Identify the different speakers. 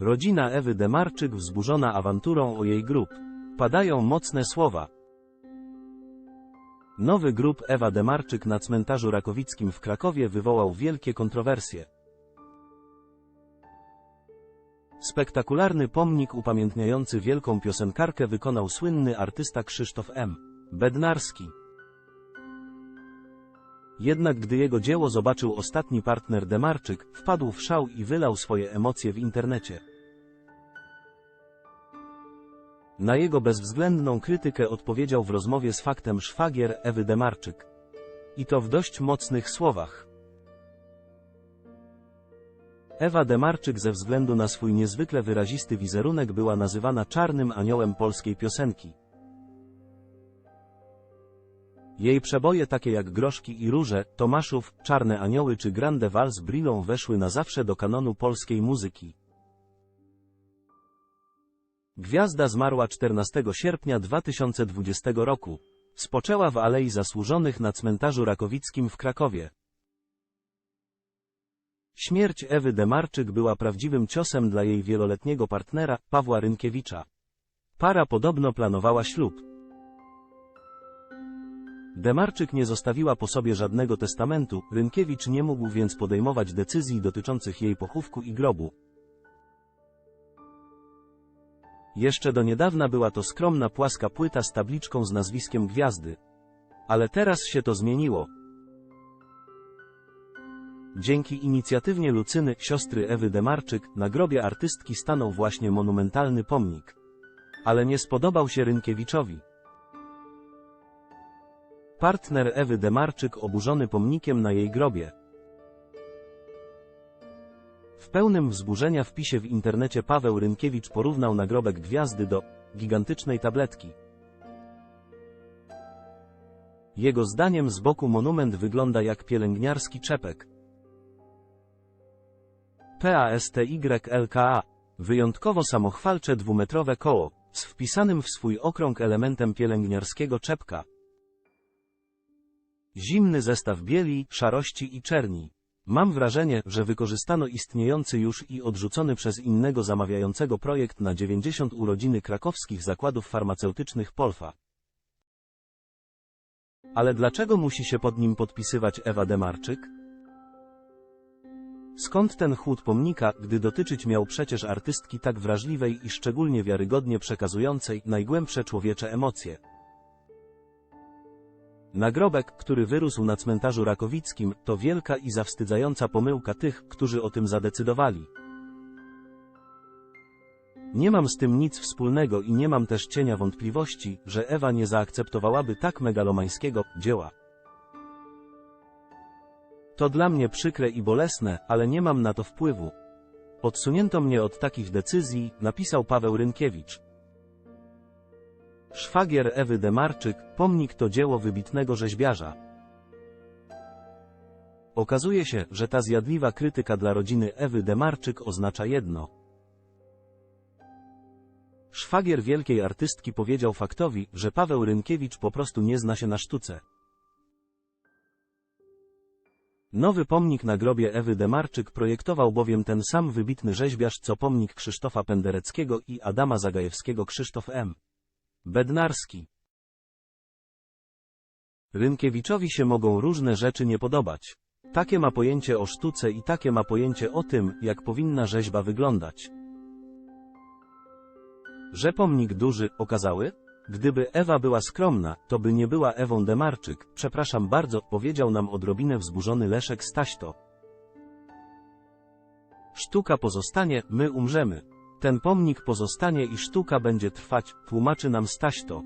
Speaker 1: Rodzina Ewy Demarczyk wzburzona awanturą o jej grób. Padają mocne słowa. Nowy grób Ewa Demarczyk na cmentarzu Rakowickim w Krakowie wywołał wielkie kontrowersje. Spektakularny pomnik upamiętniający wielką piosenkarkę wykonał słynny artysta Krzysztof M. Bednarski. Jednak gdy jego dzieło zobaczył ostatni partner Demarczyk, wpadł w szał i wylał swoje emocje w internecie. Na jego bezwzględną krytykę odpowiedział w rozmowie z faktem szwagier Ewy Demarczyk. I to w dość mocnych słowach. Ewa Demarczyk ze względu na swój niezwykle wyrazisty wizerunek była nazywana czarnym aniołem polskiej piosenki. Jej przeboje takie jak Groszki i Róże, Tomaszów, Czarne Anioły czy Grande Vals Brillą weszły na zawsze do kanonu polskiej muzyki. Gwiazda zmarła 14 sierpnia 2020 roku. Spoczęła w Alei Zasłużonych na cmentarzu Rakowickim w Krakowie. Śmierć Ewy Demarczyk była prawdziwym ciosem dla jej wieloletniego partnera, Pawła Rynkiewicza. Para podobno planowała ślub. Demarczyk nie zostawiła po sobie żadnego testamentu, Rynkiewicz nie mógł więc podejmować decyzji dotyczących jej pochówku i grobu. Jeszcze do niedawna była to skromna płaska płyta z tabliczką z nazwiskiem gwiazdy. Ale teraz się to zmieniło. Dzięki inicjatywnie Lucyny, siostry Ewy Demarczyk, na grobie artystki stanął właśnie monumentalny pomnik. Ale nie spodobał się Rynkiewiczowi. Partner Ewy Demarczyk oburzony pomnikiem na jej grobie. Pełnym wzburzenia wpisie w internecie Paweł Rynkiewicz porównał nagrobek gwiazdy do gigantycznej tabletki. Jego zdaniem z boku monument wygląda jak pielęgniarski czepek. PASTYLKA Wyjątkowo samochwalcze dwumetrowe koło, z wpisanym w swój okrąg elementem pielęgniarskiego czepka. Zimny zestaw bieli, szarości i czerni. Mam wrażenie, że wykorzystano istniejący już i odrzucony przez innego zamawiającego projekt na 90 urodziny krakowskich zakładów farmaceutycznych Polfa. Ale dlaczego musi się pod nim podpisywać Ewa Demarczyk? Skąd ten chłód pomnika, gdy dotyczyć miał przecież artystki tak wrażliwej i szczególnie wiarygodnie przekazującej najgłębsze człowiecze emocje? Nagrobek, który wyrósł na cmentarzu rakowickim, to wielka i zawstydzająca pomyłka tych, którzy o tym zadecydowali. Nie mam z tym nic wspólnego i nie mam też cienia wątpliwości, że Ewa nie zaakceptowałaby tak megalomańskiego dzieła. To dla mnie przykre i bolesne, ale nie mam na to wpływu. Odsunięto mnie od takich decyzji, napisał Paweł Rynkiewicz. Szwagier Ewy Demarczyk, pomnik to dzieło wybitnego rzeźbiarza. Okazuje się, że ta zjadliwa krytyka dla rodziny Ewy Demarczyk oznacza jedno. Szwagier wielkiej artystki powiedział faktowi, że Paweł Rynkiewicz po prostu nie zna się na sztuce. Nowy pomnik na grobie Ewy Demarczyk projektował bowiem ten sam wybitny rzeźbiarz co pomnik Krzysztofa Pendereckiego i Adama Zagajewskiego Krzysztof M. Bednarski. Rynkiewiczowi się mogą różne rzeczy nie podobać. Takie ma pojęcie o sztuce i takie ma pojęcie o tym, jak powinna rzeźba wyglądać. Że pomnik duży, okazały? Gdyby Ewa była skromna, to by nie była Ewą Demarczyk, przepraszam bardzo, powiedział nam odrobinę wzburzony Leszek Staśto. Sztuka pozostanie, my umrzemy. Ten pomnik pozostanie i sztuka będzie trwać, tłumaczy nam Staśto.